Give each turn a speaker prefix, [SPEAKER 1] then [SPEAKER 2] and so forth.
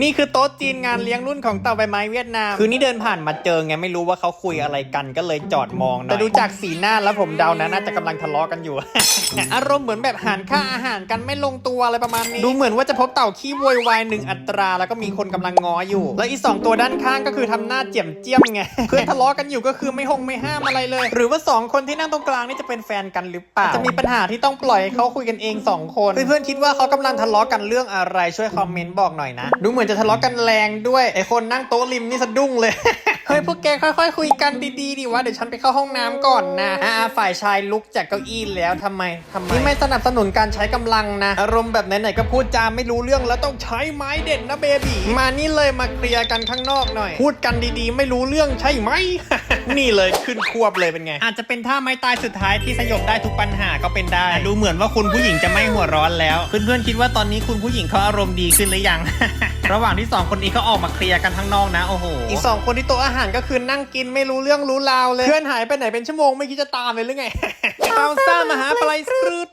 [SPEAKER 1] นี่คือโต๊ะจีนงานเลี้ยงรุ่นของเต่าใบไม้เวียดนาม คือนี่เดินผ่านมาเจอไงไม่รู้ว่าเขาคุยอะไรกันก็เลยจอดมองหน่อยแต่ดูจากสีหน้าแล้วผมเดานะน่าจะกำลังทะเลาะกันอยู่ อารมณ์เหมือนแบบหารค่าอาหารกันไม่ลงตัวอะไรประมาณนี้ ดูเหมือนว่าจะพบเต่าขี้โวยวายหนึ่งอัตรา แล้วก็มีคนกำลังง้ออยู่ แล้วอีสองตัวด้านข้างก็คือทำหน้าเจียมเจียมไงเพื่อนทะเลาะกันอยู่ก็คือไม่หงไม่ห้ามอะไรเลย หรือว่าสองคนที่นั่งตรงกลางนี่จะเป็นแฟนกันหรือเปล่าจะมีปัญหาที่ต้องปล่อยให้เขาคุยกันเองสองคน เพื่อนๆคิดว่าเขากำลังทะเลาะกันเรื่องอะไรช่วยคอมเมนต์บอกหน่อยนะดูเหมือนจะทะเลาะกันแรงด้วย ไอคนนั่งโต๊ะริมนี่สะดุ้งเลย เฮ้ยพวกแกค่อยๆคุยกันดีๆดิวะเดี๋ยวฉันไปเข้าห้องน้ำก่อนนะอ่าฝ่ายชายลุกจากเก้าอี้แล้วทำไมทำไมนี่ไม่สนับสนุนการใช้กำลังนะ อารมณ์แบบไหนๆก็พูดจาไม่รู้เรื่องแล้วต้องใช้ไม้เด็ดนะเบบีมานี่เลยมาเคลียร์กันข้างนอกหน่อย พูดกันดีๆ ไม่รู้เรื่องใช่ไหม นี่เลยขึ้นควบเลยเป็นไง อาจจะเป็นท่าไม้ตายสุดท้ายที่สยบได้ทุกปัญหาก็เป็นได้ ดูเหมือนว่าคุณผู้หญิงจะไม่หัวร้อนแล้ว เพื่อนๆคิดว่าตอนนี้คุณผู้หญิงเขาอารมณ์ดีขึ้นหรือยัง ระหว่างที่สองคนนี้เขาออกมาเคลียร์กันข้างนอกนะโอ้โห อีกสองคนที่โต๊ะอาหารก็คือนั่งกินไม่รู้เรื่องรู้ราวเลย เพื่อนหายไปไหนเป็นชั่วโมงไม่คิดจะตามเลยหรือไงเอาซ่ามหาปลายสกรูด